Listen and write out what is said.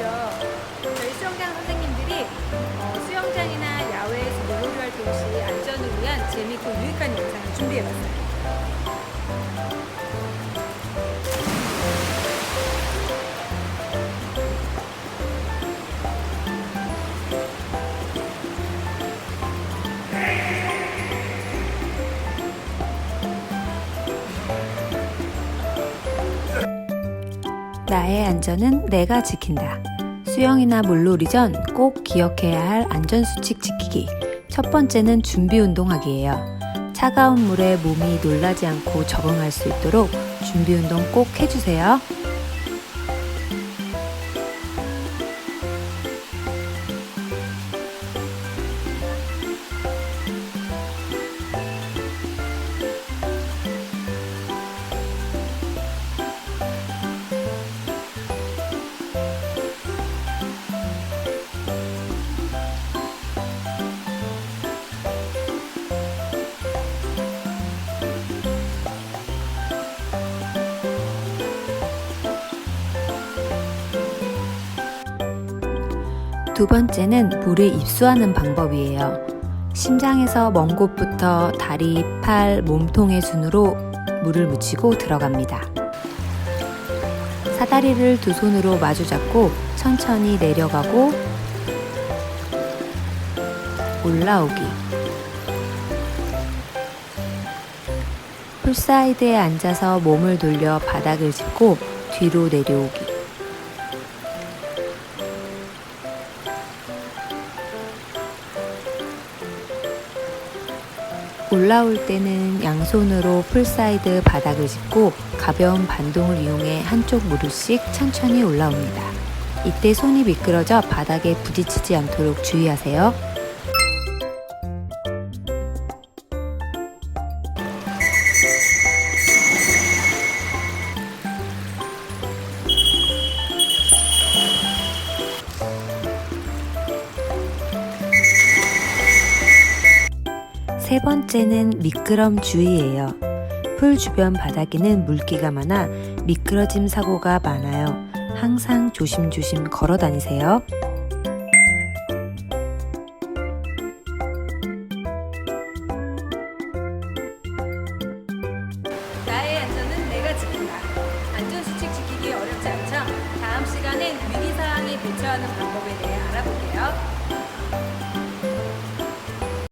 있죠. 저희 수영장 선생님들이 어, 수영장이나 야외에서 물놀이 활동 시 안전을 위한 재미있고 유익한 영상을 준비해봤어요. 나의 안전은 내가 지킨다. 수영이나 물놀이 전 꼭 기억해야 할 안전수칙 지키기. 첫 번째는 준비 운동하기예요. 차가운 물에 몸이 놀라지 않고 적응할 수 있도록 준비 운동 꼭 해주세요. 두 번째는 물에 입수하는 방법이에요. 심장에서 먼 곳부터 다리, 팔, 몸통의 순으로 물을 묻히고 들어갑니다. 사다리를 두 손으로 마주 잡고 천천히 내려가고 올라오기. 풀사이드에 앉아서 몸을 돌려 바닥을 짚고 뒤로 내려오기. 올라올 때는 양손으로 풀사이드 바닥을 짚고 가벼운 반동을 이용해 한쪽 무릎씩 천천히 올라옵니다. 이때 손이 미끄러져 바닥에 부딪히지 않도록 주의하세요. 세 번째는 미끄럼 주의예요. 풀 주변 바닥에는 물기가 많아 미끄러짐 사고가 많아요. 항상 조심조심 걸어 다니세요. 지키기 어렵지 않죠? 다음 시간엔 위기사항에 대처하는 방법에 대해